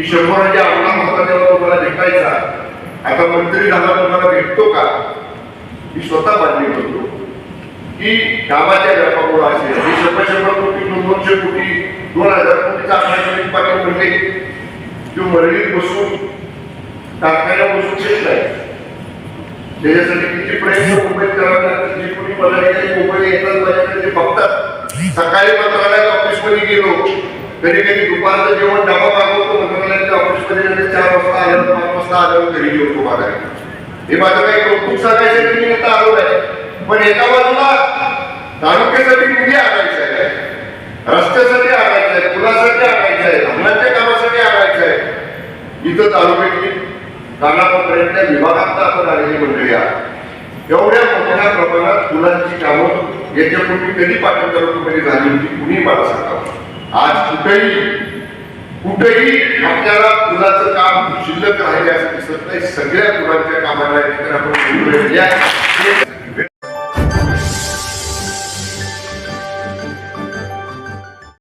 की शंभराच्या आमदार होता तेव्हा तुम्हाला भेटायचा आता मंत्री झाला तुम्हाला भेटतो का? मी स्वतः मान्य करतो. की कामाच्या व्यापामुळे असेल हे शंभर शंभर कोटी दोन दोनशे कोटी दोन हजार कोटीचा आकडा पाटील म्हणले जो मरळीत बसून कारखान्या बसून शेत नाही त्याच्यासाठी किती प्रयत्न मुंबईत करावे लागतात? जे कोणी पदाधिकारी मुंबई येतात माझ्याकडे ते बघतात. सकाळी मंत्रालयात ऑफिसमध्ये गेलो. कधी कधी दुपारचं जेवण डबा मंत्रालयाच्या चार वाजता आल्यावर पाच वाजता आलं घरी जेवतो माझा हे माझं काही कौतुक सांगायचं मी आता आलो आहे. पण एका बाजूला तालुक्यासाठी निधी आणायचा आहे. रस्त्यासाठी आणायचं आहे पुलासाठी आणायचं आहे धरणाच्या कामासाठी आणायचं आहे. इथं तालुक्यातली कानापत्रातल्या विभागात आपण आलेली मंडळी आहात. एवढ्या मोठ्या प्रमाणात फुलांची कामं याच्यापूर्वी कधी पाटण तालुक्यामध्ये झाली होती कुणी मला सांगावं आज कुठेही कुठेही आपल्याला पुलाचं काम शिल्लक राहिले असं दिसत नाही. सगळ्या पुलांच्या कामाला आपण